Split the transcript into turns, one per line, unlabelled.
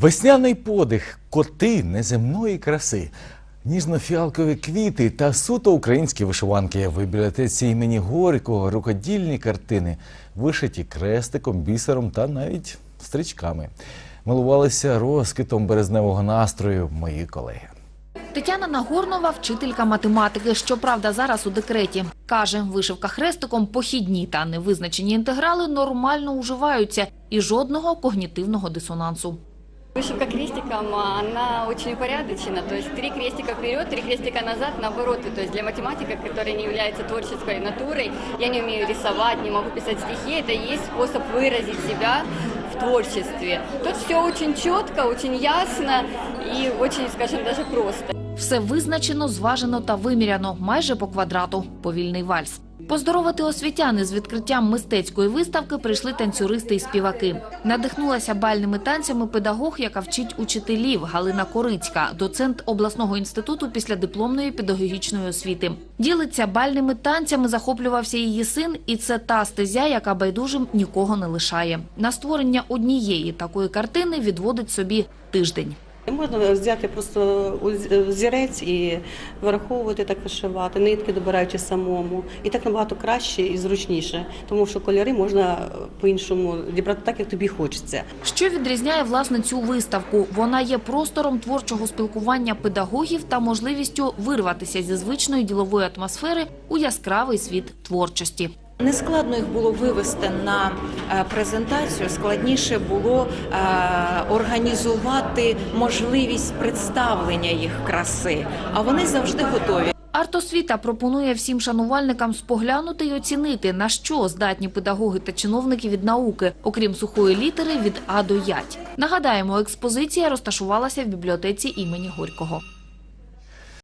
Весняний подих, коти неземної краси, ніжно-фіалкові квіти та суто українські вишиванки. В бібліотеці імені Горького рукодільні картини, вишиті крестиком, бісером та навіть стрічками. Милувалися розквітом березневого настрою мої колеги.
Тетяна Нагорнова – вчителька математики, щоправда, зараз у декреті. Каже, вишивка хрестиком, похідні та невизначені інтеграли нормально уживаються і жодного когнітивного дисонансу.
Вышивка крестиком, она очень упорядочена, то есть три крестика вперед, три крестика назад, наоборот. И То есть для математика, который не является творческой натурой, я не умею рисовать, не могу писать стихи, это и есть способ выразить себя в творчестве. Тут все очень четко, очень ясно и очень, скажем, даже просто.
Все визначено, зважено та виміряно, майже по квадрату. Повільний вальс. Поздоровити освітяни з відкриттям мистецької виставки прийшли танцюристи і співаки. Надихнулася бальними танцями педагог, яка вчить учителів Галина Корицька, доцент обласного інституту після дипломної педагогічної освіти. Ділиться бальними танцями, захоплювався її син, і це та стезя, яка байдужим нікого не лишає. На створення однієї такої картини відводить собі тиждень.
Можна взяти просто взірець і вираховувати так вишивати, нитки добираючи самому. І так набагато краще і зручніше, тому що кольори можна е, по-іншому дібрати так, як тобі хочеться.
Що відрізняє власне цю виставку? Вона є простором творчого спілкування педагогів та можливістю вирватися зі звичної ділової атмосфери у яскравий світ творчості.
Нескладно їх було вивести на е, презентацію. Складніше було е, організувати можливість представлення їх краси. А вони завжди готові.
Артосвіта пропонує всім шанувальникам споглянути й оцінити, на що здатні педагоги та чиновники від науки, окрім сухої літери від А до Ять. Нагадаємо, експозиція розташувалася в бібліотеці імені Горького.